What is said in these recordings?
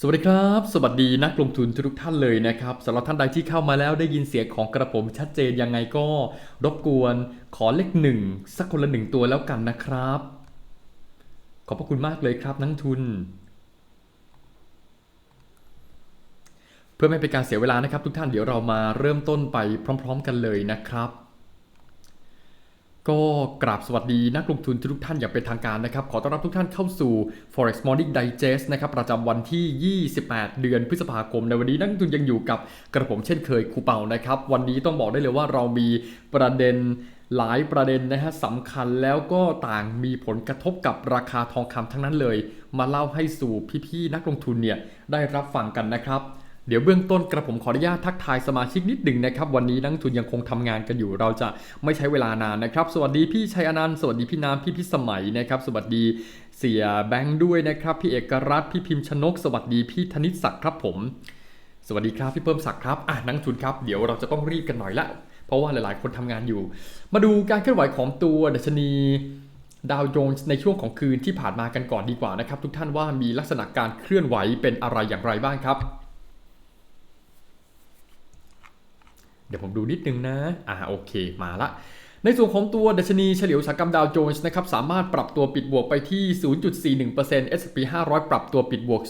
สวัสดีครับ สวัสดีนักลงทุนทุกท่านเลยนะครับสำหรับท่านใดที่เข้ามาแล้วได้ยินเสียงของกระผมชัดเจนยังไงก็ รบกวนขอเลขหนึ่งสักคนละหนึ่งตัวแล้วกันนะครับ ขอบพระคุณมากเลยครับนักทุน เพื่อไม่เป็นการเสียเวลานะครับ ทุกท่านเดี๋ยวเรามาเริ่มต้นไปพร้อม ๆ กันเลยนะครับ ก็กราบสวัสดีนักลงทุนทุกท่านอย่างเป็นทางการนะครับ ขอต้อนรับทุกท่านเข้าสู่ Forex Morning Digest นะครับประจำวันที่ 28 เดือนพฤษภาคม ในวันนี้นักลงทุนยังอยู่กับกระผมเช่นเคยครูเป่านะครับ วันนี้ต้องบอกได้เลยว่าเรามีประเด็นหลายประเด็นนะฮะสำคัญแล้วก็ต่างมีผลกระทบกับราคาทองคำทั้งนั้นเลย มาเล่าให้สู่พี่ๆนักลงทุนเนี่ยได้รับฟังกันนะครับ เดี๋ยวเบื้องต้นกระผมขออนุญาตทักทายสมาชิกนิดหนึ่งนะครับ วันนี้นักลงทุนยังคงทำงานกันอยู่ เราจะไม่ใช้เวลานานนะครับ สวัสดีพี่ชัยอนันต์สวัสดีพี่น้ำพี่พิสมัยนะครับ สวัสดีเสียแบงค์ด้วยนะครับ พี่เอกรัตพี่พิมพ์ชนก สวัสดีพี่ธนิตศักดิ์ครับผม สวัสดีครับพี่เพิ่มศักดิ์ครับอะนักลงทุนครับเดี๋ยวเราจะต้องรีบกันหน่อยละเพราะว่าหลาย ๆ คนทำงานอยู่ มาดูการเคลื่อนไหวของตัวดัชนีดาวโจนส์ในช่วงของคืนที่ผ่านมากันก่อนดีกว่านะครับ ทุกท่านว่ามีลักษณะการเคลื่อนไหวเป็นอะไรอย่างไรบ้างครับ เดี๋ยวผมดูนิดนึงนะอ่าโอเคมาละในส่วนของตัวดัชนีเฉลียวอุตสาหกรรมดาวโจนส์นะครับสามารถปรับตัวปิดบวกไปที่ 0.41% S&P 500 ปรับตัวปิดบวก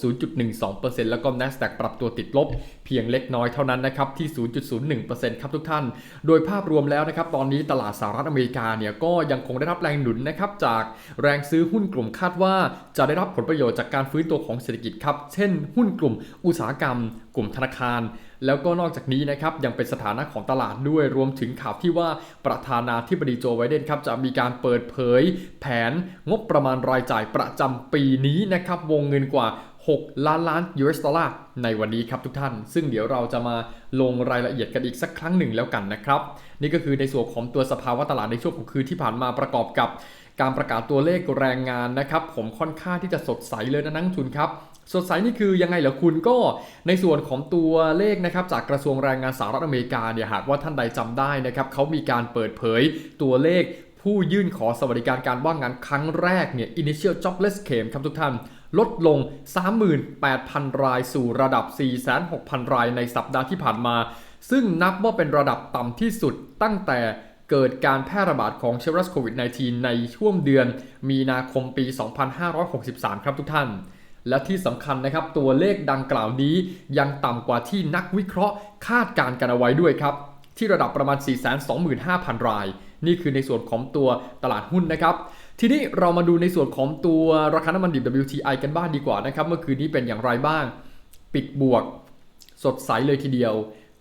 0.12%แล้วก็ NASDAQ ปรับตัวติดลบ เพียงเล็กน้อยเท่านั้นนะครับที่ 0.01%ครับทุกท่าน โดยภาพรวมแล้วนะครับตอนนี้ตลาดสหรัฐอเมริกาเนี่ยก็ยังคงได้รับแรงหนุนนะครับจากแรงซื้อหุ้นกลุ่มคาดว่า จะได้รับผลประโยชน์จากการฟื้นตัวของเศรษฐกิจครับเช่น หุ้นกลุ่มอุตสาหกรรม กลุ่มธนาคาร แล้วก็นอกจากนี้นะครับยังเป็นสถานะของตลาดด้วยรวมถึงข่าวที่ว่าประธานาธิบดีโจไบเดนครับจะมีการเปิดเผย แผนงบประมาณรายจ่ายประจำปีนี้นะครับวงเงินกว่า 6 ล้านล้าน US ดอลลาร์ในวันนี้ครับทุกท่าน ซึ่งเดี๋ยวเราจะมาลงรายละเอียดกันอีกสักครั้งหนึ่งแล้วกันนะครับ นี่ก็คือในส่วนของตัวสภาวะตลาดในช่วงของคืนที่ผ่านมาประกอบกับ การประกาศตัวเลขแรงงานนะครับ ผมค่อนข้างที่จะสดใสเลยนะนักทุนครับสดใสนี่คือยังไงเหรอคุณก็ในส่วนของตัวเลขนะครับจากกระทรวงแรงงานสหรัฐอเมริกาเนี่ยหากว่าท่านใดจำได้นะครับเขามีการเปิดเผยตัวเลขผู้ยื่นขอสวัสดิการการว่างงานครั้งแรกเนี่ย initial jobless claim ครับทุกท่าน ลดลง 38,000 รายสู่ระดับ 46,000 รายในสัปดาห์ที่ผ่านมา ซึ่งนับว่าเป็นระดับต่ำที่สุดตั้งแต่เกิดการแพร่ระบาดของเชื้อไวรัสโควิด -19 ในช่วงเดือนมีนาคมปี 2563 ครับทุกท่าน และที่สำคัญนะครับตัวเลขดังกล่าวนี้ยังต่ำกว่าที่นักวิเคราะห์คาดการณ์กันเอาไว้ด้วยครับ ที่ระดับประมาณ 425,000 ราย นี่คือในส่วนของตัวตลาดหุ้นนะครับ ทีนี้เรามาดูในส่วนของตัวราคาน้ำมันดิบ WTI กันบ้างดีกว่านะครับ เมื่อคืนนี้เป็นอย่างไรบ้าง ปิดบวก สดใสเลยทีเดียว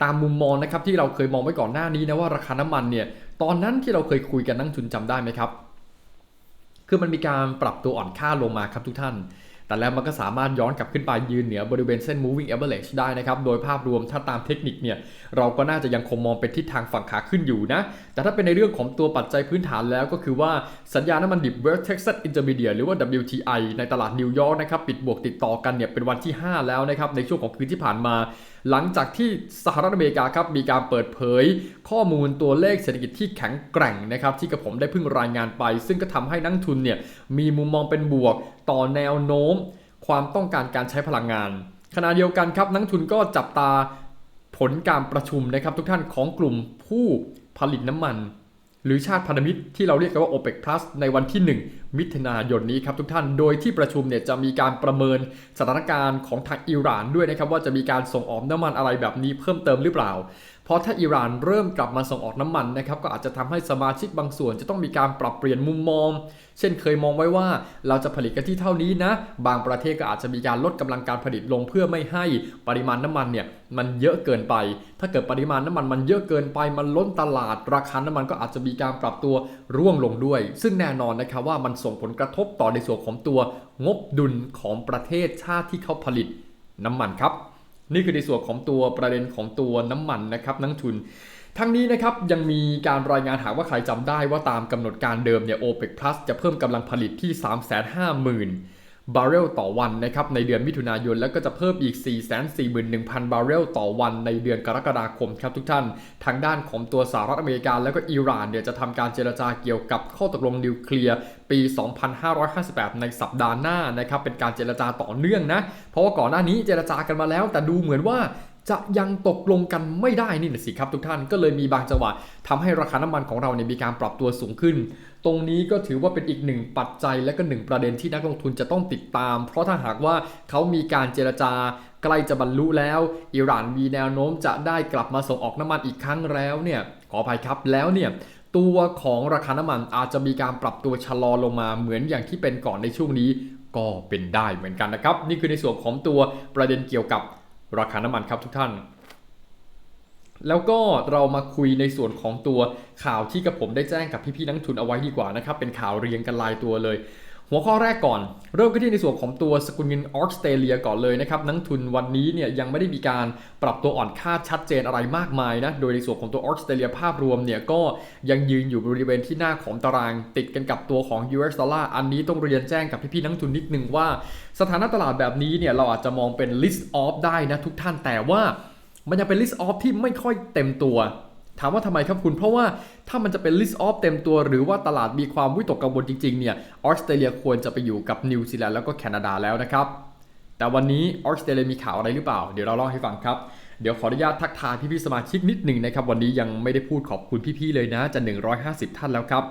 ตามมุมมองนะครับที่เราเคยมองไว้ก่อนหน้านี้นะว่าราคาน้ำมันเนี่ยตอนนั้นที่เราเคยคุยกันนั่งทุนจำได้ไหมครับ คือมันมีการปรับตัวอ่อนค่าลงมาครับทุกท่าน แต่แล้วมันก็สามารถย้อนกลับขึ้นไปยืนเหนือบริเวณเส้น moving average ได้นะครับ โดยภาพรวมถ้าตามเทคนิคเนี่ย เราก็น่าจะยังคงมองเป็นทิศทางฝั่งขาขึ้นอยู่นะ แต่ถ้าเป็นในเรื่องของตัวปัจจัยพื้นฐานแล้วก็คือว่าสัญญาณน้ำมันดิบ West Texas Intermediate หรือว่า WTI ในตลาดนิวยอร์กนะครับ ปิดบวกติดต่อกันเนี่ยเป็นวันที่ 5 แล้วนะครับในช่วงของคืนที่ผ่านมา หลังจากที่สหรัฐอเมริกาครับมีการเปิดเผย ข้อมูลตัวเลขเศรษฐกิจที่แข็งแกร่งนะครับที่กระผมได้เพิ่งรายงานไป ซึ่งก็ทำให้นักทุนเนี่ยมีมุมมองเป็นบวก ต่อแนวโน้ม ความต้องการการใช้พลังงาน ขณะเดียวกันครับนักทุนก็จับตาผลการประชุมนะครับทุกท่านของกลุ่มผู้ผลิตน้ำมัน หรือชาติพันธมิตรที่เราเรียกกันว่า OPEC Plus ในวันที่ 1 มิถุนายนนี้ครับทุกท่านโดยที่ประชุมเนี่ยจะมีการประเมินสถานการณ์ของทางอิหร่านด้วยนะครับว่าจะมีการส่งออกน้ำมันอะไรแบบนี้เพิ่มเติมหรือเปล่า เพราะถ้าอิหร่านเริ่มกลับมาส่งออกน้ำมันนะครับก็อาจจะทำให้สมาชิกบางส่วนจะต้องมีการปรับเปลี่ยนมุมมอง เช่นเคยมองไว้ว่าเราจะผลิตกันที่เท่านี้นะ บางประเทศก็อาจจะมีการลดกำลังการผลิตลงเพื่อไม่ให้ปริมาณน้ำมันเนี่ยมันเยอะเกินไป ถ้าเกิดปริมาณน้ำมันมันเยอะเกินไปมันล้นตลาด ราคาน้ำมันก็อาจจะมีการปรับตัวร่วงลงด้วย ซึ่งแน่นอนนะครับว่ามันส่งผลกระทบต่อในส่วนของตัวงบดุลของประเทศชาติที่เขาผลิตน้ำมันครับ นี่คือในส่วนของตัวประเด็นของตัวน้ำมันนะครับนักทุน ทั้งนี้นะครับยังมีการรายงานหากว่าใครจำได้ว่าตามกำหนดการเดิมเนี่ยโอเปกพลัสจะเพิ่มกำลังผลิตที่ 350,000 บาร์เรลต่อวันนะครับในเดือนมิถุนายน แล้วก็จะเพิ่มอีก 441,000 บาร์เรลต่อวันในเดือนกรกฎาคมครับทุกท่าน ทางด้านของตัวสหรัฐอเมริกา แล้วก็อิหร่านเนี่ยจะทำการเจรจาเกี่ยวกับข้อตกลงนิวเคลียร์ปี 2558 ในสัปดาห์หน้านะครับเป็นการเจรจาต่อเนื่องนะ เพราะว่าก่อนหน้านี้เจรจากันมาแล้ว แต่ดูเหมือนว่าจะยังตกลงกันไม่ได้นี่นะสิครับทุกท่านก็เลยมีบางจังหวะทำให้ราคาน้ำมันของเราเนี่ยมีการปรับตัวสูงขึ้น ตรงนี้ก็ถือว่าเป็นอีกหนึ่งปัจจัยและก็หนึ่งประเด็นที่นักลงทุนจะต้องติดตาม เพราะถ้าหากว่าเขามีการเจรจาใกล้จะบรรลุแล้ว อิหร่านมีแนวโน้มจะได้กลับมาส่งออกน้ำมันอีกครั้งแล้วเนี่ยขออภัยครับแล้วเนี่ยตัวของราคาน้ำมันอาจจะมีการปรับตัวชะลอลงมาเหมือนอย่างที่เป็นก่อนในช่วงนี้ ก็เป็นได้เหมือนกันนะครับ นี่คือในส่วนของตัวประเด็นเกี่ยวกับราคาน้ำมันครับทุกท่าน แล้วก็เรามาคุยในส่วนของตัวข่าวที่กับผมได้แจ้งกับพี่ๆนักทุนเอาไว้ดีกว่านะครับเป็นข่าวเรียงกันรายตัวเลย หัวข้อแรกก่อน เริ่มกันที่ในส่วนของตัวสกุลเงินออสเตรเลียก่อนเลยนะครับนักทุนวันนี้เนี่ยยังไม่ได้มีการปรับตัวอ่อนค่าชัดเจนอะไรมากมายนะโดยในส่วนของตัวออสเตรเลียภาพรวมเนี่ยก็ยังยืนอยู่บริเวณที่หน้าของตารางติดกันกับตัวของ US ดอลลาร์อันนี้ต้องเรียนแจ้งกับพี่ๆนักทุนนิดนึงว่า สถานะตลาดแบบนี้เนี่ยเราอาจจะมองเป็น list off ได้นะทุกท่านแต่ว่า มันยังเป็น list off ที่ไม่ค่อยเต็มตัว ถามว่าทำไมครับคุณ เพราะว่าถ้ามันจะเป็น list off เต็มตัว หรือว่าตลาดมีความวิตกกังวลจริงๆเนี่ยออสเตรเลียควรจะไปอยู่กับนิวซีแลนด์แล้วก็แคนาดาแล้วนะครับแต่วันนี้ออสเตรเลียมีข่าวอะไรหรือเปล่า เดี๋ยวเราเล่าให้ฟังครับเดี๋ยวขออนุญาตทักทายพี่ๆสมาชิกนิดหนึ่งนะครับ วันนี้ยังไม่ได้พูดขอบคุณพี่ๆเลยนะ จะ 150 ท่านแล้วครับ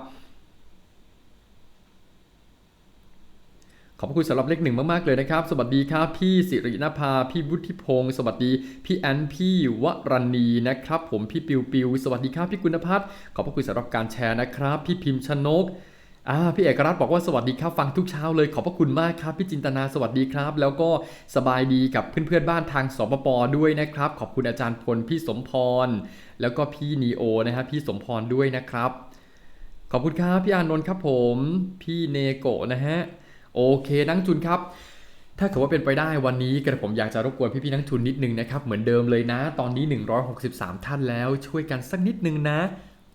ขอบคุณสำหรับเลขหนึ่งมาก ๆ เลยนะครับ สวัสดีครับ พี่สิรินภา พี่วุฒิพงศ์สวัสดี พี่แอน พี่วรณีนะครับ ผมพี่ปิวปิว สวัสดีครับพี่กุณพัฒน์ขอบคุณสำหรับการแชร์นะครับ พี่พิมพ์ชนกอ่าพี่เอกรัตน์บอกว่าสวัสดีครับฟังทุกเช้าเลยขอบพระคุณมากครับ พี่จินตนาสวัสดีครับ แล้วก็สบายดีกับเพื่อนๆบ้านทางสปปด้วยนะครับ ขอบคุณอาจารย์พลพี่สมพร แล้วก็พี่นีโอนะฮะพี่สมพรด้วยนะครับ ขอบคุณครับพี่อานนท์ครับผม พี่เนโกะนะฮะ โอเคนักทุนครับ ถ้าเกิดว่าเป็นไปได้วันนี้กระผมอยากจะรบกวนพี่ๆนักทุนนิดนึงนะครับ เหมือนเดิมเลยนะ ตอนนี้ 163 ท่านแล้วช่วยกันสักนิดนึงนะ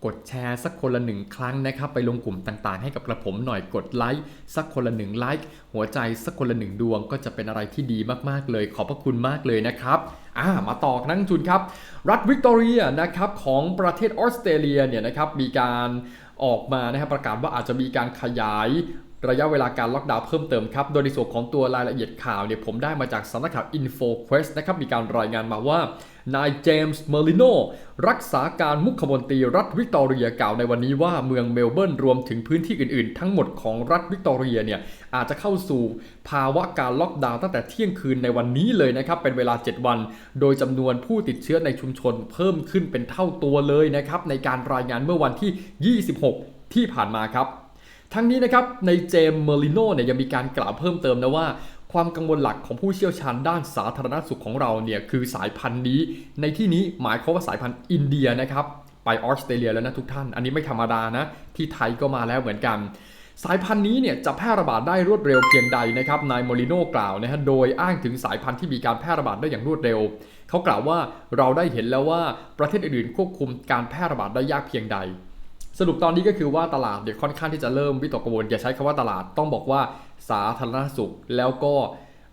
กดแชร์สักคนละหนึ่งครั้งนะครับ ไปลงกลุ่มต่างๆ ให้กับกระผมหน่อยกดไลค์สักคนละหนึ่งไลค์หัวใจสักคนละหนึ่งดวงก็จะเป็นอะไรที่ดีมากๆเลย ขอบพระคุณมากเลยนะครับอ่ามาต่อนักทุนครับ รัฐวิกตอเรียนะครับของประเทศออสเตรเลียเนี่ยนะครับมีการออกมานะครับประกาศว่าอาจจะมีการขยาย ระยะเวลาการล็อกดาวน์เพิ่มเติมครับ โดยในส่วนของตัวรายละเอียดข่าวเนี่ยผมได้มาจากสำนักข่าว InfoQuest นะครับ มีการรายงานมาว่านายเจมส์เมอร์ลิโนรักษาการมุขมนตรีรัฐวิกตอเรียกล่าวในวันนี้ว่าเมืองเมลเบิร์นรวมถึงพื้นที่อื่นๆ ทั้งหมดของรัฐวิกตอเรียเนี่ยอาจจะเข้าสู่ภาวะการล็อกดาวน์ตั้งแต่เที่ยงคืนในวันนี้เลยนะครับ เป็นเวลา 7 วัน โดยจำนวนผู้ติดเชื้อในชุมชนเพิ่มขึ้นเป็นเท่าตัวเลยนะครับในการรายงานเมื่อวันที่ 26 ที่ผ่านมาครับ ทั้งนี้นะครับในเจมส์เมอร์ลิโนเนี่ยยังมีการกล่าวเพิ่มเติมนะว่า ความกังวลหลักของผู้เชี่ยวชาญด้านสาธารณสุขของเราเนี่ยคือสายพันธุ์นี้ ในที่นี้หมายความว่าสายพันธุ์อินเดียนะครับไปออสเตรเลียแล้วนะทุกท่าน อันนี้ไม่ธรรมดานะ ที่ไทยก็มาแล้วเหมือนกัน สายพันธุ์นี้เนี่ยจะแพร่ระบาดได้รวดเร็วเพียงใดนะครับนายโมลิโนกล่าวนะฮะโดยอ้างถึงสายพันธุ์ที่มีการแพร่ระบาดได้อย่างรวดเร็ว เขากล่าวว่าเราได้เห็นแล้วว่าประเทศอื่นๆควบคุมการแพร่ระบาดได้ยากเพียงใด สรุปตอนนี้ก็คือว่าตลาดเนี่ยค่อนข้างที่จะเริ่มวิตกกังวลอย่าใช้คำว่าตลาดต้องบอกว่าสาธารณสุข แล้วก็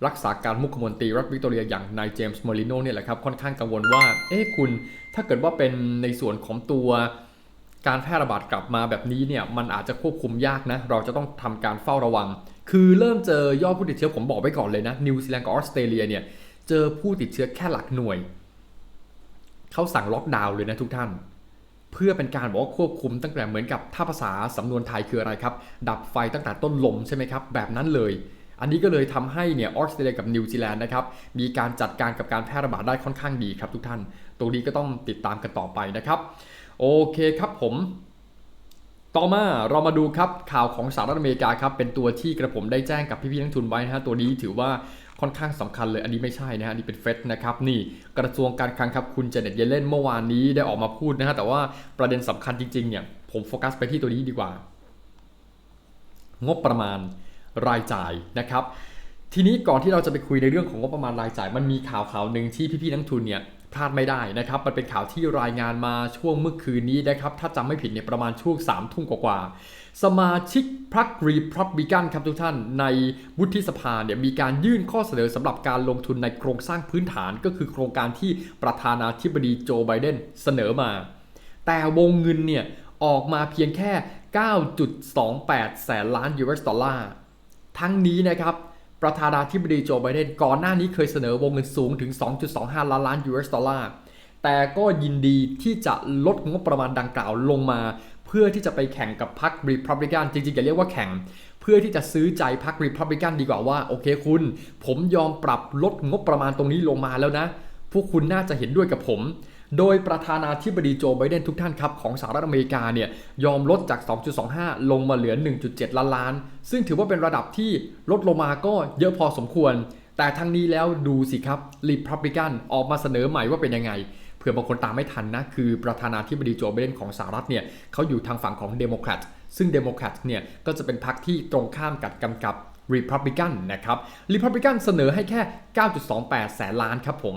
รักษาการมุขมนตรีรัฐวิกตอเรียอย่างนายเจมส์มอริโนเนี่ยแหละครับค่อนข้างกังวลว่าเอ๊ะคุณถ้าเกิดว่าเป็นในส่วนของตัวการแพร่ระบาดกลับมาแบบนี้เนี่ยมันอาจจะควบคุมยากนะ เราจะต้องทำการเฝ้าระวัง คือเริ่มเจอยอดผู้ติดเชื้อผมบอกไว้ก่อนเลยนะนิวซีแลนด์กับออสเตรเลียเนี่ยเจอผู้ติดเชื้อแค่หลักหน่วยเขาสั่งล็อกดาวน์เลยนะทุกท่าน เพื่อเป็นการบอกว่าควบคุมตั้งแต่เหมือนกับถ้าภาษาสำนวนไทยคืออะไรครับ ดับไฟตั้งแต่ต้นลมใช่ไหมครับ แบบนั้นเลย อันนี้ก็เลยทำให้เนี่ยออสเตรเลียกับนิวซีแลนด์นะครับมีการจัดการกับการแพร่ระบาดได้ค่อนข้างดีครับทุกท่าน ตรงนี้ก็ต้องติดตามกันต่อไปนะครับโอเคครับผมต่อมาเรามาดูครับข่าวของสหรัฐอเมริกาครับเป็นตัวที่กระผมได้แจ้งกับพี่ๆนักทุนไว้นะฮะตัวนี้ถือว่า ค่อนข้างสำคัญเลย อันนี้ไม่ใช่นะฮะนี่เป็นเฟดนะครับนี่กระทรวงการคลังครับคุณเจเน็ตเยเลนเมื่อวานนี้ได้ออกมาพูดนะฮะแต่ว่าประเด็นสำคัญจริงๆเนี่ยผมโฟกัสไปที่ตัวนี้ดีกว่า งบประมาณรายจ่ายนะครับ ทีนี้ก่อนที่เราจะไปคุยในเรื่องของงบประมาณรายจ่าย มันมีข่าวข่าวหนึ่งที่พี่ๆนักทุนเนี่ยพลาดไม่ได้นะครับ มันเป็นข่าวที่รายงานมาช่วงเมื่อคืนนี้นะครับ ถ้าจำไม่ผิดเนี่ยประมาณช่วง3ามทุ่มกว่าๆ สมาชิกพรรครีพับบิกันครับทุกท่าน ในวุฒิสภาเนี่ยมีการยื่นข้อเสนอสำหรับการลงทุนในโครงสร้างพื้นฐานก็คือโครงการที่ประธานาธิบดีโจไบเดนเสนอมา แต่วงเงินเนี่ยออกมาเพียงแค่ 9.28 แสนล้าน US ดอลลาร์ทั้งนี้นะครับประธานาธิบดีโจไบเดนก่อนหน้านี้เคยเสนอวงเงินสูงถึง 2.25 ล้านล้าน US ดอลลาร์แต่ก็ยินดีที่จะลดงบประมาณดังกล่าวลงมา เพื่อที่จะไปแข่งกับพรรครีพับลิกันจริงๆอย่าเรียกว่าแข่ง เพื่อที่จะซื้อใจพรรครีพับลิกันดีกว่าว่าโอเคคุณ ผมยอมปรับลดงบประมาณตรงนี้ลงมาแล้วนะ พวกคุณน่าจะเห็นด้วยกับผม โดยประธานาธิบดีโจไบเดนทุกท่านครับของสหรัฐอเมริกาเนี่ยยอมลดจาก 2.25 ลงมาเหลือ 1.7 ล้านล้าน ซึ่งถือว่าเป็นระดับที่ลดลงมาก็เยอะพอสมควร แต่ทั้งนี้แล้วดูสิครับรีพับลิกันออกมาเสนอใหม่ว่าเป็นยังไง ผื่อบางคนตามไม่ทันนะ คือประธานาธิบดีโจไบเดนของสหรัฐเนี่ยเขาอยู่ทางฝั่งของเดโมแครตซึ่งเดโมแครตเนี่ยก็จะเป็นพรรคที่ตรงข้ามกับกำกับ Republican นะครับ Republican เสนอให้แค่ 9.28 แสนล้านครับผม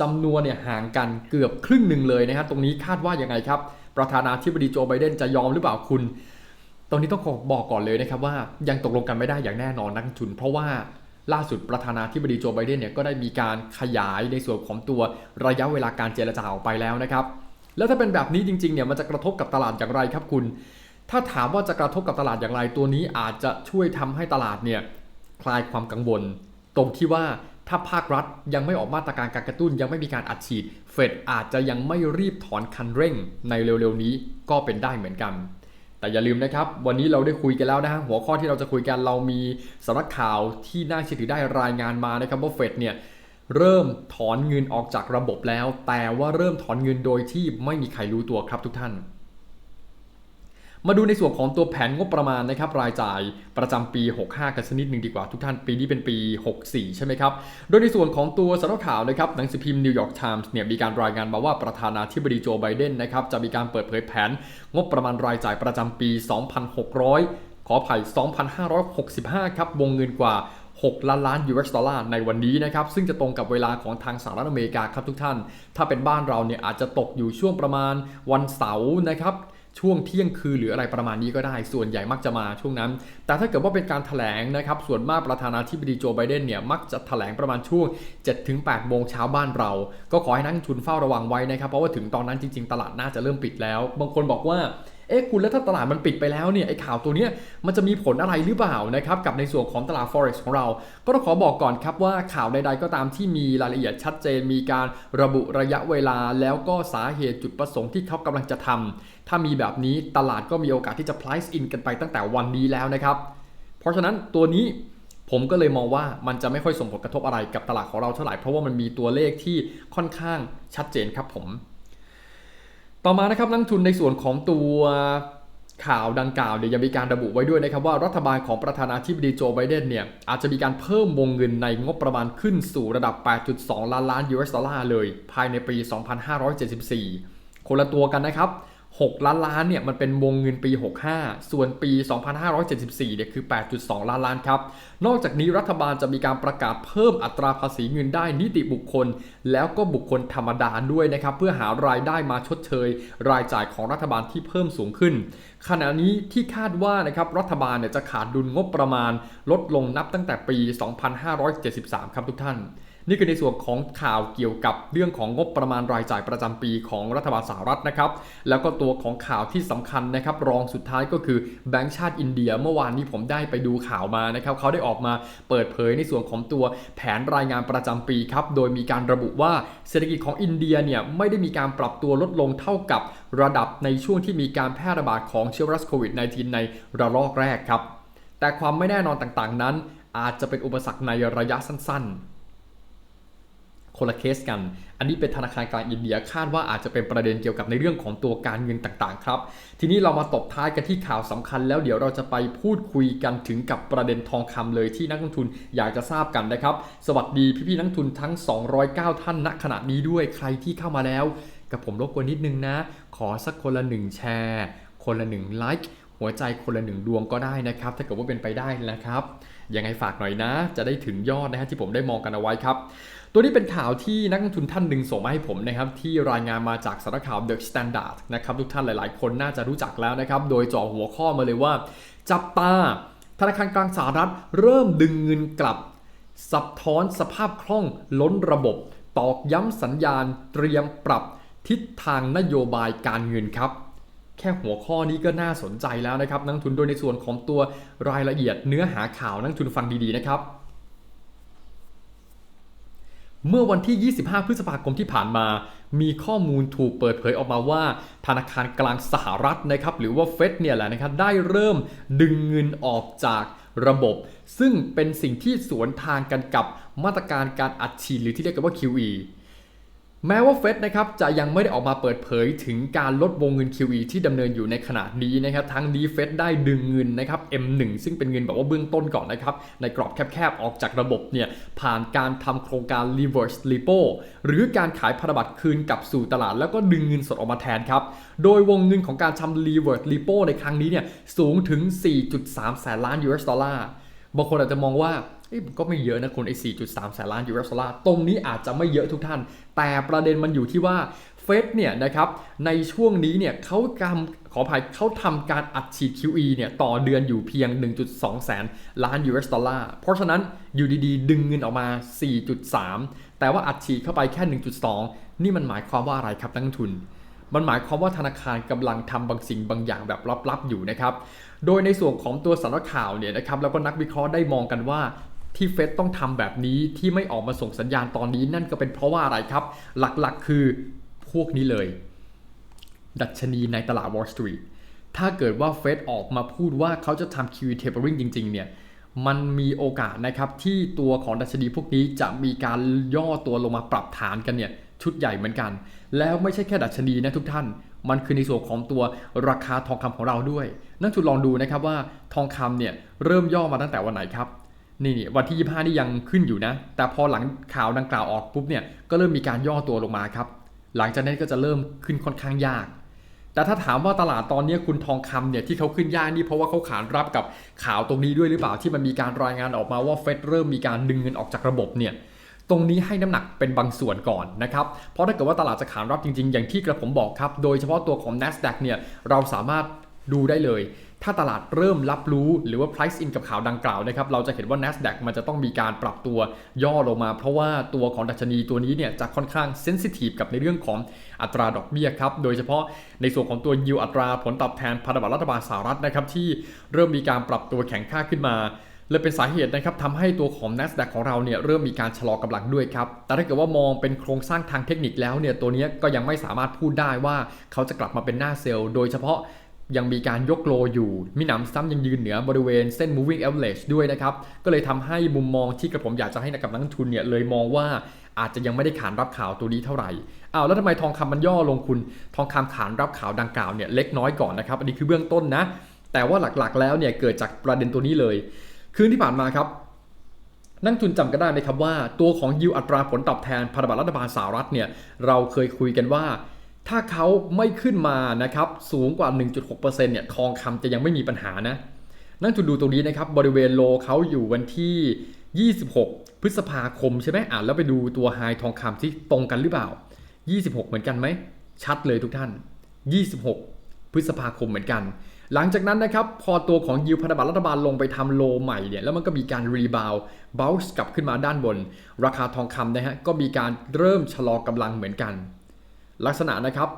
จำนวนเนี่ยห่างกันเกือบครึ่งหนึ่งเลยนะครับตรงนี้คาดว่ายังไงครับ ประธานาธิบดีโจไบเดนจะยอมหรือเปล่าคุณ ตรงนี้ต้องขอบอกก่อนเลยนะครับว่ายังตกลงกันไม่ได้อย่างแน่นอนนักทุน เพราะว่า ล่าสุดประธานาธิบดีโจไบเดนเนี่ยก็ได้มีการขยายในส่วนของตัวระยะเวลาการเจรจาออกไปแล้วนะครับ แล้วถ้าเป็นแบบนี้จริงๆเนี่ยมันจะกระทบกับตลาดอย่างไรครับคุณ ถ้าถามว่าจะกระทบกับตลาดอย่างไรตัวนี้อาจจะช่วยทำให้ตลาดเนี่ยคลายความกังวล ตรงที่ว่าถ้าภาครัฐยังไม่ออกมาตรการการกระตุ้นยังไม่มีการอัดฉีด เฟดอาจจะยังไม่รีบถอนคันเร่งในเร็วๆนี้ก็เป็นได้เหมือนกัน แต่อย่าลืมนะครับ วันนี้เราได้คุยกันแล้วนะฮะหัวข้อที่เราจะคุยกันเรามีสำนักข่าวที่น่าเชื่อถือได้รายงานมานะครับว่าเฟดเนี่ยเริ่มถอนเงินออกจากระบบแล้ว แต่ว่าเริ่มถอนเงินโดยที่ไม่มีใครรู้ตัวครับทุกท่าน มาดูในส่วนของตัวแผนงบประมาณนะครับรายจ่ายประจำปี 65 กันสักนิดหนึ่งดีกว่าทุกท่านปีนี้เป็นปี 64 ใช่ไหมครับ โดยในส่วนของตัวสำนักข่าวนะครับหนังสือพิมพ์นิวยอร์กไทมส์เนี่ยมีการรายงานมาว่าประธานาธิบดีโจไบเดนนะครับจะมีการเปิดเผยแผนงบประมาณรายจ่ายประจำปี 2,600 ขออภัย 2,565 ครับวงเงินกว่า6 ล้านล้าน US ดอลลาร์ในวันนี้นะครับ ซึ่งจะตรงกับเวลาของทางสหรัฐอเมริกาครับทุกท่าน ถ้าเป็นบ้านเราเนี่ยอาจจะตกอยู่ช่วงประมาณวันเสาร์นะครับ ช่วงเที่ยงคืนหรืออะไรประมาณนี้ก็ได้ ส่วนใหญ่มักจะมาช่วงนั้น แต่ถ้าเกิดว่าเป็นการถแถลงนะครับ ส่วนมากประธานาธิบดีโจไบเดนเนี่ยมักจะถแถลงประมาณช่วง 7-8 โมงเช้าบ้านเรา ก็ขอให้นักลงทุนเฝ้าระวังไว้นะครับ เพราะว่าถึงตอนนั้นจริง ๆ ตลาดน่าจะเริ่มปิดแล้ว บางคนบอกว่า เอ๊ะคุณแล้วถ้าตลาดมันปิดไปแล้วเนี่ยไอ้ข่าวตัวเนี้ยมันจะมีผลอะไรหรือเปล่านะครับกับในส่วนของตลาด forex ของเรา ก็ต้องขอบอกก่อนครับว่าข่าวใด ๆ ก็ตามที่มีรายละเอียดชัดเจนมีการระบุระยะเวลา แล้วก็สาเหตุจุดประสงค์ที่เขากำลังจะทำถ้ามีแบบนี้ตลาดก็มีโอกาสที่จะ price in กันไปตั้งแต่วันนี้แล้วนะครับเพราะฉะนั้นตัวนี้ผมก็เลยมองว่ามันจะไม่ค่อยส่งผลกระทบอะไรกับตลาดของเราเท่าไหร่เพราะว่ามันมีตัวเลขที่ค่อนข้างชัดเจนครับผม ต่อมานะครับนักทุนในส่วนของตัวข่าวดังกล่าวเนี่ยยังมีการระบุไว้ด้วยนะครับว่ารัฐบาลของประธานาธิบดีโจไบเดนเนี่ยอาจจะมีการเพิ่มวงเงินในงบประมาณขึ้นสู่ระดับ 8.2 ล้านล้าน US ดอลลาร์เลย ภายในปี 2574 คนละตัวกันนะครับ 6 ล้านล้านเนี่ยมันเป็นวงเงินปี 65 ส่วนปี 2574 เนี่ยคือ 8.2 ล้านล้านครับ นอกจากนี้รัฐบาลจะมีการประกาศเพิ่มอัตราภาษีเงินได้นิติบุคคล แล้วก็บุคคลธรรมดาด้วยนะครับ เพื่อหารายได้มาชดเชย รายจ่ายของรัฐบาลที่เพิ่มสูงขึ้น ขณะนี้ที่คาดว่านะครับรัฐบาลเนี่ยจะขาดดุลงบประมาณ ลดลงนับตั้งแต่ปี 2573 ครับทุกท่าน นี่คือในส่วนของข่าวเกี่ยวกับเรื่องของงบประมาณรายจ่ายประจำปีของรัฐบาลสหรัฐนะครับ แล้วก็ตัวของข่าวที่สำคัญนะครับ รองสุดท้ายก็คือแบงก์ชาติอินเดีย เมื่อวานนี้ผมได้ไปดูข่าวมานะครับเขาได้ออกมาเปิดเผยในส่วนของตัวแผนรายงานประจำปีครับ โดยมีการระบุว่าเศรษฐกิจของอินเดียเนี่ยไม่ได้มีการปรับตัวลดลงเท่ากับระดับในช่วงที่มีการแพร่ระบาดของเชื้อไวรัสโควิด -19 ในระลอกแรกครับ แต่ความไม่แน่นอนต่างๆ นั้น อาจจะเป็นอุปสรรคในระยะสั้นๆ คนละเคสกัน อันนี้เป็นธนาคารกลางอินเดียคาดว่าอาจจะเป็นประเด็นเกี่ยวกับในเรื่องของตัวการเงินต่างๆครับ ทีนี้เรามาตบท้ายกันที่ข่าวสำคัญ แล้วเดี๋ยวเราจะไปพูดคุยกันถึงกับประเด็นทองคำเลยที่นักลงทุนอยากจะทราบกันนะครับ สวัสดีพี่ๆนักทุนทั้ง 209 ท่านณขณะนี้ด้วยใครที่เข้ามาแล้ว กับผมรบกวนนิดนึงนะ ขอสักคนละหนึ่งแชร์ คนละหนึ่งไลค์หัวใจคนละหนึ่งดวงก็ได้นะครับ ถ้าเกิดว่าเป็นไปได้นะครับยังไงฝากหน่อยนะ จะได้ถึงยอดนะฮะที่ผมได้มองกันเอาไว้ครับ ตัวนี้เป็นข่าวที่นักลงทุนท่านหนึ่งส่งมาให้ผมนะครับที่รายงานมาจากสารข่าว The Standard นะครับทุกท่านหลาย ๆ คนน่าจะรู้จักแล้วนะครับโดยจ่อหัวข้อมาเลยว่า จับตาธนาคารกลางสหรัฐ เริ่มดึงเงินกลับสับท้อนสภาพคล่องล้นระบบ ตอกย้ำสัญญาณ เตรียมปรับทิศทางนโยบายการเงินครับแค่หัวข้อนี้ก็น่าสนใจแล้วนะครับ นักลงทุนโดยในส่วนของตัวรายละเอียดเนื้อหาข่าวนักลงทุนฟังดีๆนะครับ เมื่อวันที่ 25 พฤษภาคมที่ผ่านมา มีข้อมูลถูกเปิดเผยออกมาว่า ธนาคารกลางสหรัฐนะครับ หรือว่าเฟดเนี่ยแหละนะครับ ได้เริ่มดึงเงินออกจากระบบ ซึ่งเป็นสิ่งที่สวนทางกันกับมาตรการการอัดฉีดหรือที่เรียกกันว่า QE แม้ว่าเฟดนะครับจะยังไม่ได้ออกมาเปิดเผยถึงการลดวงเงิน QE ที่ดำเนินอยู่ในขณะนี้นะครับทั้งนี้เฟดได้ดึงเงินนะครับ M1 ซึ่งเป็นเงินแบบว่าเบื้องต้นก่อนนะครับ ในกรอบแคบๆ ออกจากระบบเนี่ยผ่านการทำโครงการ reverse repo หรือการขายพันธบัตรคืนกลับสู่ตลาด แล้วก็ดึงเงินสดออกมาแทนครับ โดยวงเงินของการทำ reverse repo ในครั้งนี้เนี่ยสูงถึง 4.3 แสนล้าน US ดอลลาร์บางคนอาจจะมองว่า ก็ไม่เยอะนะคุณไอ้4.3แสนล้านยูเอสดอลลาร์ตรงนี้อาจจะไม่เยอะทุกท่าน แต่ประเด็นมันอยู่ที่ว่าเฟดเนี่ยนะครับในช่วงนี้เนี่ยเขากำขออภัยเขาทำการอัดฉีด QE เนี่ยต่อเดือนอยู่เพียง 1.2 แสนล้านยูเอสดอลลาร์เพราะฉะนั้นอยู่ดีๆ ดึงเงินออกมา 4.3 แต่ว่าอัดฉีดเข้าไปแค่ 1.2 นี่มันหมายความว่าอะไรครับนักทุน มันหมายความว่าธนาคารกำลังทำบางสิ่งบางอย่างแบบลับๆอยู่นะครับ โดยในส่วนของตัวสารข่าวเนี่ยนะครับแล้วก็นักวิเคราะห์ได้มองกันว่า ที่เฟดต้องทำแบบนี้ที่ไม่ออกมาส่งสัญญาณตอนนี้นั่นก็เป็นเพราะว่าอะไรครับ หลักๆคือพวกนี้เลย ดัชนีในตลาด Wall Street ถ้าเกิดว่าเฟดออกมาพูดว่าเขาจะทำ QE tapering จริง ๆ เนี่ย มันมีโอกาสนะครับที่ตัวของดัชนีพวกนี้จะมีการย่อตัวลงมาปรับฐานกันเนี่ยชุดใหญ่เหมือนกัน แล้วไม่ใช่แค่ดัชนีนะทุกท่าน มันคือในส่วนของตัวราคาทองคำของเราด้วย นักทุนลองดูนะครับว่าทองคำเนี่ยเริ่มย่อมาตั้งแต่วันไหนครับ นี่นี่วันที่ 25 นี่ยังขึ้นอยู่นะ แต่พอหลังข่าวดังกล่าวออกปุ๊บเนี่ยก็เริ่มมีการย่อตัวลงมาครับ หลังจากนั้นก็จะเริ่มขึ้นค่อนข้างยาก แต่ถ้าถามว่าตลาดตอนนี้คุณทองคำเนี่ยที่เขาขึ้นยากนี่เพราะว่าเขาขานรับกับข่าวตรงนี้ด้วยหรือเปล่าที่มันมีการรายงานออกมาว่าเฟดเริ่มมีการดึงเงินออกจากระบบเนี่ยตรงนี้ให้น้ำหนักเป็นบางส่วนก่อนนะครับ เพราะถ้าเกิดว่าตลาดจะขานรับจริงๆ อย่างที่กระผมบอกครับ โดยเฉพาะตัวของ NASDAQ เนี่ยเราสามารถดูได้เลย ถ้าตลาดเริ่มรับรู้หรือว่า price in กับข่าวดังกล่าวนะครับ เราจะเห็นว่า NASDAQ มันจะต้องมีการปรับตัวย่อลงมา เพราะว่าตัวของดัชนีตัวนี้เนี่ยจะค่อนข้าง sensitive กับในเรื่องของอัตราดอกเบี้ยครับ โดยเฉพาะในส่วนของตัว yield อัตราผลตอบแทนพันธบัตรรัฐบาลสหรัฐนะครับที่เริ่มมีการปรับตัวแข็งค่าขึ้นมาเลยเป็นสาเหตุนะครับทำให้ตัวของ NASDAQ ของเราเนี่ยเริ่มมีการชะลอกำลังด้วยครับ แต่ถ้าเกิดว่ามองเป็นโครงสร้างทางเทคนิคแล้วเนี่ยตัวนี้ก็ยังไม่สามารถพูดได้ว่าเขาจะกลับมาเป็นหน้าเซลล์ โดยเฉพาะ ยังมีการยกโลอยู่ มีหนำซ้ำยังยืนเหนือบริเวณเส้น moving average ด้วยนะครับ ก็เลยทำให้มุมมองที่กระผมอยากจะให้นักกับนักลงทุนเนี่ยเลยมองว่าอาจจะยังไม่ได้ขานรับข่าวตัวนี้เท่าไหร่อ้าวแล้วทำไมทองคำมันย่อลงคุณ ทองคำขานรับข่าวดังกล่าวเนี่ยเล็กน้อยก่อนนะครับ อันนี้คือเบื้องต้นนะ แต่ว่าหลักๆ แล้วเนี่ยเกิดจากประเด็นตัวนี้เลย คืนที่ผ่านมาครับนักทุนจำกันได้ไหมครับว่าตัวของยิวอัตราผลตอบแทนพันธบัตรรัฐบาลสหรัฐเนี่ยเราเคยคุยกันว่า ถ้าเขาไม่ขึ้นมานะครับสูงกว่า 1.6%เนี่ยทองคำจะยังไม่มีปัญหานะ นักทุนดูตรงนี้นะครับบริเวณโลเขาอยู่วันที่ 26 พฤษภาคมใช่ไหมอ่านแล้วไปดูตัวไฮทองคำที่ตรงกันหรือเปล่า 26 เหมือนกันไหม ชัดเลยทุกท่าน 26 พฤษภาคมเหมือนกัน หลังจากนั้นนะครับพอตัวของยิวพันธบัตรรัฐบาลลงไปทำโลใหม่เนี่ยแล้วมันก็มีการรีบาวบ o ลส์กลับขึ้นมาด้านบน ราคาทองคำนะฮะก็มีการเริ่มชะลอกำลังเหมือนกัน ลักษณะนะครับ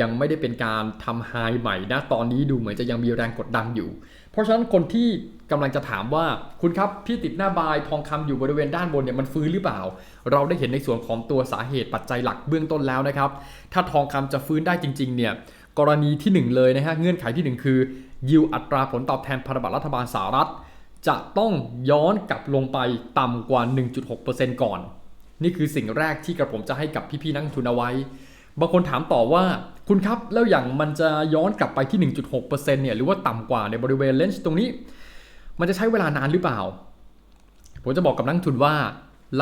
ยังไม่ได้เป็นการทำไฮใหม่นะตอนนี้ดูเหมือนจะยังมีแรงกดดันอยู่ เพราะฉะนั้นคนที่กำลังจะถามว่าคุณครับพี่ติดหน้าบายทองคำอยู่บริเวณด้านบนเนี่ยมันฟื้นหรือเปล่า เราได้เห็นในส่วนของตัวสาเหตุปัจจัยหลักเบื้องต้นแล้วนะครับ ถ้าทองคำจะฟื้นได้จริงๆเนี่ยกรณีที่ 1 เลยนะฮะเงื่อนไขที่ 1 คือ ยิวอัตราผลตอบแทนพันธบัตรรัฐบาลสหรัฐ จะต้องย้อนกลับลงไปต่ำกว่า 1.6%ก่อน นี่คือสิ่งแรกที่กระผมจะให้กับพี่ๆนักทุนเอาไว้ บางคนถามต่อว่าคุณครับ แล้วอย่างมันจะย้อนกลับไปที่ 1.6%เนี่ยหรือว่าต่ำกว่าในบริเวณเลนส์ตรงนี้ มันจะใช้เวลานานหรือเปล่า ผมจะบอกกับนักทุนว่า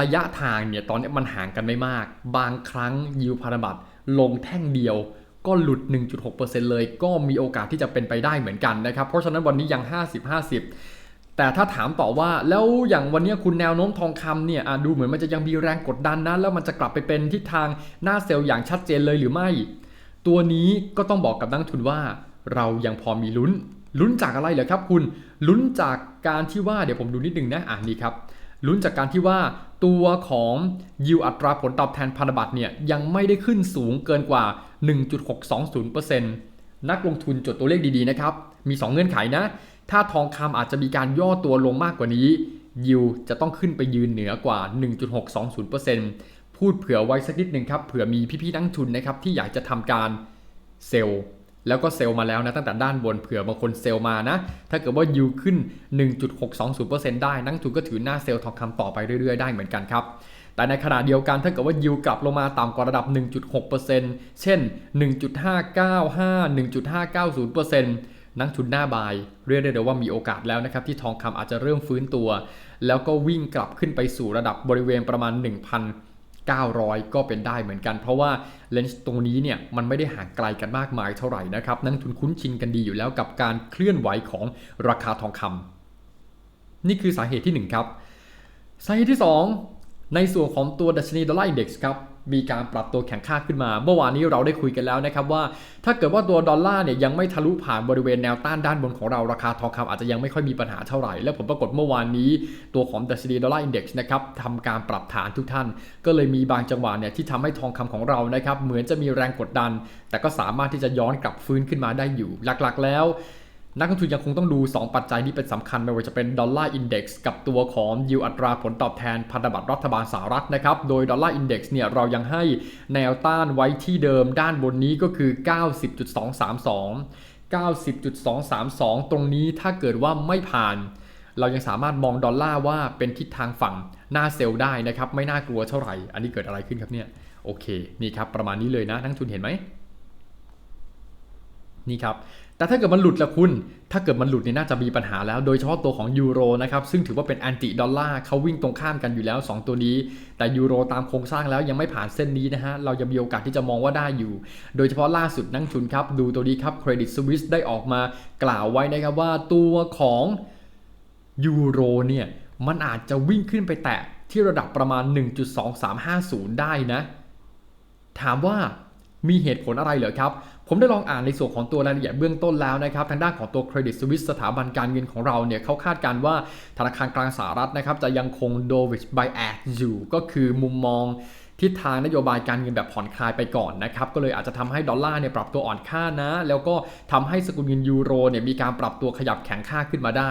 ระยะทางเนี่ยตอนนี้มันห่างกันไม่มาก บางครั้งยิวพันธบัตรลงแท่งเดียวก็หลุด 1.6%เลย ก็มีโอกาสที่จะเป็นไปได้เหมือนกันนะครับ เพราะฉะนั้นวันนี้ยัง 50-50 แต่ถ้าถามต่อว่าแล้วอย่างวันนี้คุณแนวโน้มทองคำเนี่ยดูเหมือนมันจะยังมีแรงกดดันนะแล้วมันจะกลับไปเป็นทิศทางหน้าเซลล์อย่างชัดเจนเลยหรือไม่ ตัวนี้ก็ต้องบอกกับนักทุนว่า เรายังพอมีลุ้น ลุ้นจากอะไรเหรอครับ คุณลุ้นจากการที่ว่าเดี๋ยวผมดูนิดนึงนะอ่านี่ครับลุ้นจากการที่ว่าตัวของยิวอัตราผลตอบแทนพันธบัตรเนี่ยยังไม่ได้ขึ้นสูงเกินกว่า 1.620%นักลงทุนจดตัวเลขดีๆนะครับมี 2 เงื่อนไขนะ ถ้าทองคำอาจจะมีการย่อตัวลงมากกว่านี้ ยิวจะต้องขึ้นไปยืนเหนือกว่า 1.620%พูดเผื่อไว้สักนิดหนึ่งครับเผื่อมีพี่ๆนักทุนนะครับที่อยากจะทำการเซลล์แล้วก็เซลล์มาแล้วนะตั้งแต่ด้านบนเผื่อบางคนเซลล์มานะ ถ้าเกิดว่ายิวขึ้น 1.620%ได้นักทุนก็ถือหน้าเซลล์ทองคำต่อไปเรื่อยๆได้เหมือนกันครับแต่ในขณะเดียวกันถ้าเกิดว่ายิวกลับลงมาต่ำกว่าระดับ 1.6%เช่น 1.595 1.590% นักทุนหน้าบายเรียกได้เลยว่ามีโอกาสแล้วนะครับที่ทองคำอาจจะเริ่มฟื้นตัว แล้วก็วิ่งกลับขึ้นไปสู่ระดับบริเวณประมาณ1,900 ก็เป็นได้เหมือนกัน เพราะว่าเลนส์ตรงนี้เนี่ยมันไม่ได้ห่างไกลกันมากมายเท่าไหร่นะครับ นักทุนคุ้นชินกันดีอยู่แล้วกับการเคลื่อนไหวของราคาทองคำนี่คือสาเหตุที่ 1 ครับ สาเหตุที่ 2 ในส่วนของตัวดัชนีดอลลาร์อินเด็กซ์ครับ มีการปรับตัวแข็งค่าขึ้นมา เมื่อวานนี้เราได้คุยกันแล้วนะครับว่า ถ้าเกิดว่าตัวดอลลาร์เนี่ยยังไม่ทะลุผ่านบริเวณแนวต้านด้านบนของเราราคาทองคำอาจจะยังไม่ค่อยมีปัญหาเท่าไหร่ และผลปรากฏเมื่อวานนี้ตัวของดัชนีดอลลาร์อินเด็กซ์นะครับทำการปรับฐานทุกท่าน ก็เลยมีบางจังหวะเนี่ยที่ทำให้ทองคำของเรานะครับเหมือนจะมีแรงกดดัน แต่ก็สามารถที่จะย้อนกลับฟื้นขึ้นมาได้อยู่หลักๆ แล้ว นักลงทุนยังคงต้องดู 2 ปัจจัยที่เป็นสำคัญไม่ว่าจะเป็นดอลลาร์อินเด็กซ์กับตัวของยิวอัตราผลตอบแทนพันธบัตรรัฐบาลสหรัฐนะครับ โดยดอลลาร์อินเด็กซ์เนี่ยเรายังให้แนวต้านไว้ที่เดิมด้านบนนี้ก็คือ 90.232 90.232 ตรงนี้ถ้าเกิดว่าไม่ผ่าน เรายังสามารถมองดอลลาร์ว่าเป็นทิศทางฝั่งหน้าเซลล์ได้นะครับ ไม่น่ากลัวเท่าไหร่ อันนี้เกิดอะไรขึ้นครับเนี่ยโอเคนี่ครับประมาณนี้เลยนะนักลงทุนเห็นไหมนี่ครับ แต่ถ้าเกิดมันหลุดละคุณ ถ้าเกิดมันหลุดเนี่ยน่าจะมีปัญหาแล้ว โดยเฉพาะตัวของยูโรนะครับ ซึ่งถือว่าเป็นแอนติดอลลาร์เขาวิ่งตรงข้ามกันอยู่แล้ว 2 ตัวนี้ แต่ยูโรตามโครงสร้างแล้วยังไม่ผ่านเส้นนี้นะฮะ เรายังมีโอกาสที่จะมองว่าได้อยู่ โดยเฉพาะล่าสุดนักทุนครับ ดูตัวนี้ครับเครดิตสวิสได้ออกมากล่าวไว้นะครับว่าตัวของยูโรเนี่ย มันอาจจะวิ่งขึ้นไปแตะที่ระดับประมาณ 1.2350 ได้นะ ถามว่ามีเหตุผลอะไรเหรอครับ ผมได้ลองอ่านในส่วนของตัวรายละเอียดเบื้องต้นแล้วนะครับ ทางด้านของตัว Credit Suisse สถาบันการเงินของเราเนี่ยเขาคาดการณ์ว่าธนาคารกลางสหรัฐนะครับ จะยังคง dovish bias อยู่ ก็คือมุมมองทิศทางนโยบายการเงินแบบผ่อนคลายไปก่อนนะครับ ก็เลยอาจจะทำให้ดอลลาร์เนี่ยปรับตัวอ่อนค่านะ แล้วก็ทำให้สกุลเงินยูโรเนี่ยมีการปรับตัวขยับแข็งค่าขึ้นมาได้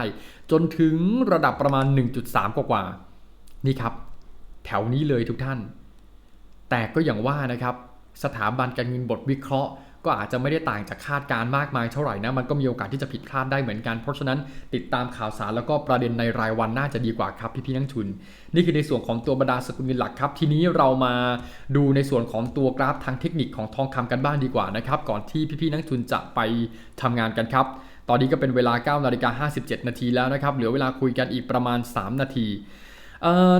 จนถึงระดับประมาณ 1.3 กว่าๆนี่ครับ แถวนี้เลยทุกท่าน แต่ก็อย่างว่านะครับสถาบันการเงินบทวิเคราะห์ ก็อาจจะไม่ได้ต่างจากคาดการ์มากมายเท่าไหร่นะมันก็มีโอกาสที่จะผิดพลาดได้เหมือนกัน เพราะฉะนั้นติดตามข่าวสารแล้วก็ประเด็นในรายวันน่าจะดีกว่าครับพี่ๆนักทุน นี่คือในส่วนของตัวบรรดาสกุลเงินหลักครับทีนี้เรามาดูในส่วนของตัวกราฟทางเทคนิคของทองคำกันบ้างดีกว่านะครับก่อนที่พี่ๆนักทุนจะไปทำงานกันครับตอนนี้ก็เป็นเวลา9นาฬิกา57 นาทีแล้วนะครับเหลือเวลาคุยกันอีกประมาณ 3 นาที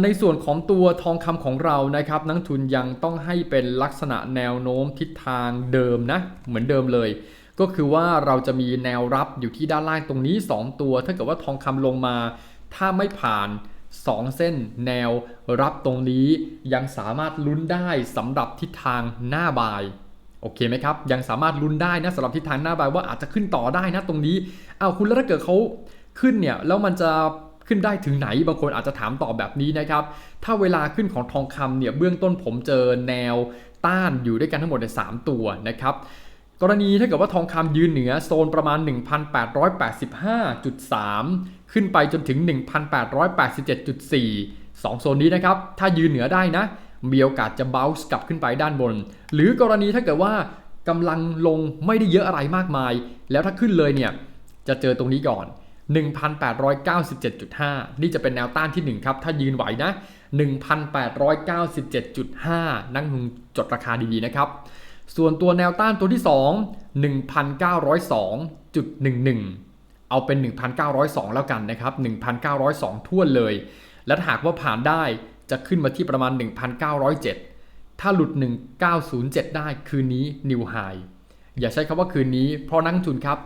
ในส่วนของตัวทองคำของเรานะครับนักทุนยังต้องให้เป็นลักษณะแนวโน้มทิศทางเดิมนะเหมือนเดิมเลย ก็คือว่าเราจะมีแนวรับอยู่ที่ด้านล่างตรงนี้ 2 ตัว ถ้าเกิดว่าทองคำลงมา ถ้าไม่ผ่าน 2 เส้นแนวรับตรงนี้ยังสามารถลุ้นได้สำหรับทิศทางหน้าบายโอเคไหมครับ ยังสามารถลุ้นได้นะสำหรับทิศทางหน้าบายว่าอาจจะขึ้นต่อได้นะตรงนี้อ้าวคุณแล้วถ้าเกิดเขาขึ้นเนี่ย แล้วมันจะ ขึ้นได้ถึงไหนบางคนอาจจะถามตอบแบบนี้นะครับ ถ้าเวลาขึ้นของทองคำเนี่ยเบื้องต้นผมเจอแนวต้านอยู่ด้วยกันทั้งหมดใน 3 ตัวนะครับกรณีถ้าเกิดว่าทองคำยืนเหนือโซนประมาณ 1,885.3 ขึ้นไปจนถึง 1,887.4 2 โซนนี้นะครับ ถ้ายืนเหนือได้นะ มีโอกาสจะ bounce กลับขึ้นไปด้านบน หรือกรณีถ้าเกิดว่ากำลังลงไม่ได้เยอะอะไรมากมาย แล้วถ้าขึ้นเลยเนี่ย จะเจอตรงนี้ก่อน 1,897.5 นี่จะเป็นแนวต้านที่ 1 ครับ ถ้ายืนไหวนะ 1,897.5 นั่งจดราคาดีๆนะครับ ส่วนตัวแนวต้านตัวที่ 2 1,902.11 เอาเป็น 1,902 แล้วกันนะครับ 1,902 ทั่วเลย และหากว่าผ่านได้จะขึ้นมาที่ประมาณ 1,907 ถ้าหลุด 1907 ได้คืนนี้นิวไฮอย่าใช้คำว่าคืนนี้เพราะนักทุนครับ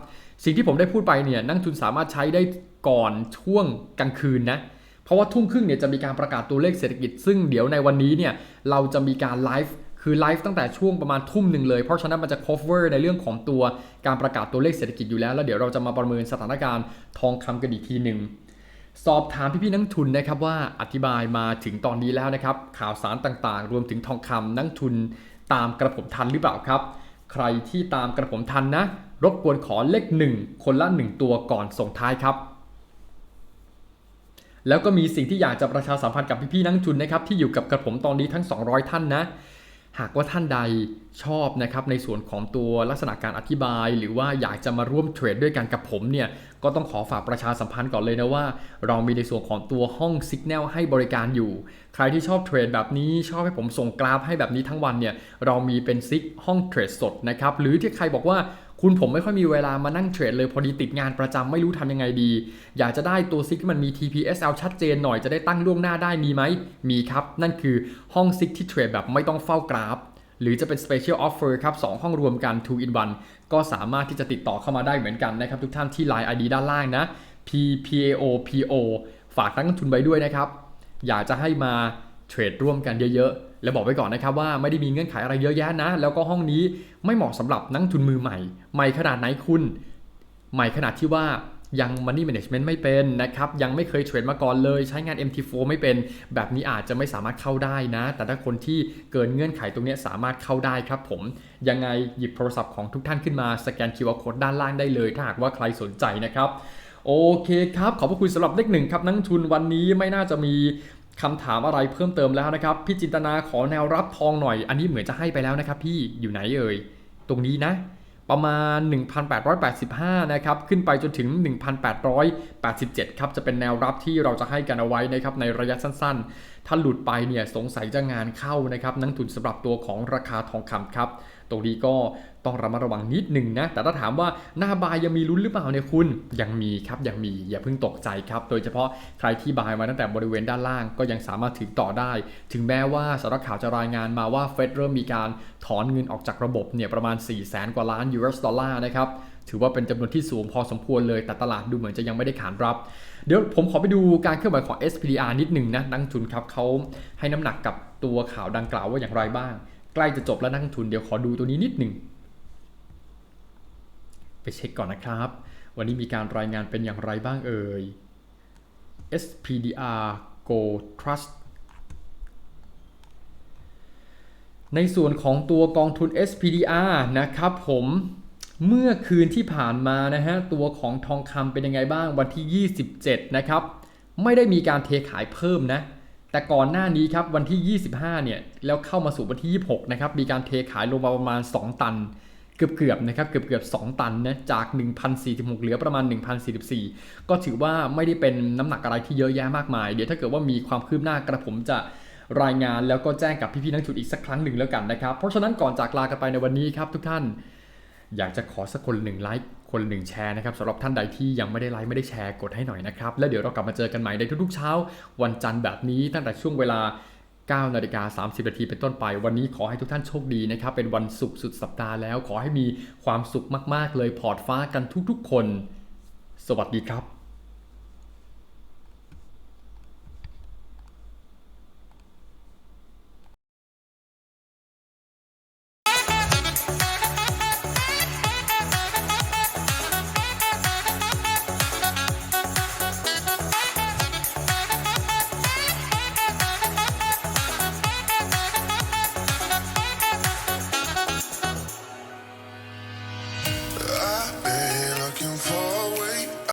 สิ่งที่ผมได้พูดไปเนี่ยนักทุนสามารถใช้ได้ก่อนช่วงกลางคืนนะเพราะว่าทุ่มครึ่งเนี่ยจะมีการประกาศตัวเลขเศรษฐกิจ ซึ่งเดี๋ยวในวันนี้เนี่ยเราจะมีการไลฟ์คือไลฟ์ตั้งแต่ช่วงประมาณทุ่มหนึ่งเลย เพราะฉะนั้นมันจะ cover ในเรื่องของตัวการประกาศตัวเลขเศรษฐกิจอยู่แล้ว แล้วเดี๋ยวเราจะมาประเมินสถานการณ์ทองคำกันอีกทีหนึ่งสอบถามพี่ๆนักทุนนะครับว่าอธิบายมาถึงตอนนี้แล้วนะครับข่าวสารต่างๆ รวมถึงทองคำนักทุนตามกระผมทันหรือเปล่าครับ ใครที่ตามกระผมทันนะ รบกวนขอเลขหนึ่งคนละ 1 ตัวก่อนส่งท้ายครับ แล้วก็มีสิ่งที่อยากจะประชาสัมพันธ์กับพี่ๆนักทุนนะครับที่อยู่กับกระผมตอนนี้ทั้ง 200 ท่านนะ หากว่าท่านใดชอบนะครับในส่วนของตัวลักษณะการอธิบาย หรือว่าอยากจะมาร่วมเทรดด้วยกันกับผมเนี่ยก็ต้องขอฝากประชาสัมพันธ์ก่อนเลยนะว่า เรามีในส่วนของตัวห้อง Signal ให้บริการอยู่ ใครที่ชอบเทรดแบบนี้ชอบให้ผมส่งกราฟให้แบบนี้ทั้งวันเนี่ยเรามีเป็นซิกห้องเทรดสดนะครับหรือที่ใครบอกว่า คุณผมไม่ค่อยมีเวลามานั่งเทรดเลยพอดีติดงานประจำไม่รู้ทำยังไงดี อยากจะได้ตัวซิกที่มันมี TPSL ชัดเจนหน่อยจะได้ตั้งล่วงหน้าได้มีไหม มีครับ นั่นคือห้องซิกที่เทรดแบบไม่ต้องเฝ้ากราฟ หรือจะเป็น Special Offer ครับ2ห้องรวมกัน 2 in 1 ก็สามารถที่จะติดต่อเข้ามาได้เหมือนกันนะครับทุกท่านที่ Line ID ด้านล่างนะ PPAOPO ฝากนักลงทุนไว้ด้วยนะครับ อยากจะให้มาเทรดร่วมกันเยอะๆ และบอกไว้ก่อนนะครับว่าไม่ได้มีเงื่อนไขอะไรเยอะแยะนะ แล้วก็ห้องนี้ไม่เหมาะสำหรับนักทุนมือใหม่ ใหม่ขนาดไหนคุณ ใหม่ขนาดที่ว่ายัง Money Management ไม่เป็นนะครับ ยังไม่เคยเทรดมาก่อนเลย ใช้งาน MT4 ไม่เป็น แบบนี้อาจจะไม่สามารถเข้าได้นะ แต่ถ้าคนที่เกินเงื่อนไขตรงนี้สามารถเข้าได้ครับผม ยังไงหยิบโทรศัพท์ของทุกท่านขึ้นมาสแกน QR Code ด้านล่างได้เลย ถ้าหากว่าใครสนใจนะครับโอเคครับ ขอบพระคุณสำหรับเลขหนึ่งครับนักทุนวันนี้ไม่น่าจะมี คำถามอะไรเพิ่มเติมแล้วนะครับ พี่จินตนาขอแนวรับทองหน่อย อันนี้เหมือนจะให้ไปแล้วนะครับ พี่อยู่ไหนเอ่ยตรงนี้นะ ประมาณ 1,885 นะครับ ขึ้นไปจนถึง 1,887 ครับ จะเป็นแนวรับที่เราจะให้กันเอาไว้นะครับในระยะสั้นๆ ถ้าหลุดไปเนี่ยสงสัยจะงานเข้านะครับ นักทุนสำหรับตัวของราคาทองคำครับ ตรงนี้ก็ ต้องระมัดระวังนิดหนึ่งนะ แต่ถ้าถามว่าหน้าบายยังมีลุ้นหรือเปล่าเนี่ยคุณยังมีครับยังมีอย่าเพิ่งตกใจครับ โดยเฉพาะใครที่บายมาตั้งแต่บริเวณด้านล่างก็ยังสามารถถือต่อได้ ถึงแม้ว่าสารข่าวจะรายงานมาว่าเฟดเริ่มมีการถอนเงินออกจากระบบเนี่ยประมาณ 4 0 0แสนกว่าล้าน US ดอลลาร์นะครับถือว่าเป็นจำนวนที่สูงพอสมควรเลย แต่ตลาดดูเหมือนจะยังไม่ได้ขานรับ เดี๋ยวผมขอไปดูการเคลื่อนไหวของ SPDR นิดหนึ่งนะนักลงทุนครับเขาให้น้ำหนักกับตัวข่าวดังกล่าวว่าอย่างไรบ้าง ใกล้จะจบแล้วนักทุนเดี๋ยวขอดูตัวนี้นิดหนึ่ง ไปเช็คก่อนนะครับ วันนี้มีการรายงานเป็นอย่างไรบ้างเอ่ย SPDR Go Trust ในส่วนของตัวกองทุน SPDR นะครับผมเมื่อคืนที่ผ่านมานะฮะ ตัวของทองคำเป็นยังไงบ้างวันที่ 27 นะครับ ไม่ได้มีการเทขายเพิ่มนะ แต่ก่อนหน้านี้ครับวันที่ 25 เนี่ย แล้วเข้ามาสู่วันที่ 26 นะครับ มีการเทขายลงมาประมาณ 2 ตัน เกือบๆนะครับเกือบๆ2ตันนะจาก1,046เหลือประมาณ 1,044 ก็ถือว่าไม่ได้เป็นน้ำหนักอะไรที่เยอะแยะมากมาย เดี๋ยวถ้าเกิดว่ามีความคืบหน้ากระผมจะรายงานแล้วก็แจ้งกับพี่ๆนักทุนอีกสักครั้งหนึ่งแล้วกันนะครับ เพราะฉะนั้นก่อนจากลากันไปในวันนี้ครับทุกท่าน อยากจะขอสักคนหนึ่งไลค์คนหนึ่งแชร์นะครับสำหรับท่านใดที่ยังไม่ได้ไลค์ไม่ได้แชร์กดให้หน่อยนะครับ แล้วเดี๋ยวเรากลับมาเจอกันใหม่ในทุกๆเช้า วันจันทร์แบบนี้ตั้งแต่ช่วงเวลา 9นาฬิกา30นาทีเป็นต้นไป วันนี้ขอให้ทุกท่านโชคดีนะครับ เป็นวันศุกร์สุดสัปดาห์แล้ว ขอให้มีความสุขมาก ๆ เลยพอร์ตฟ้ากันทุก ๆ คน สวัสดีครับ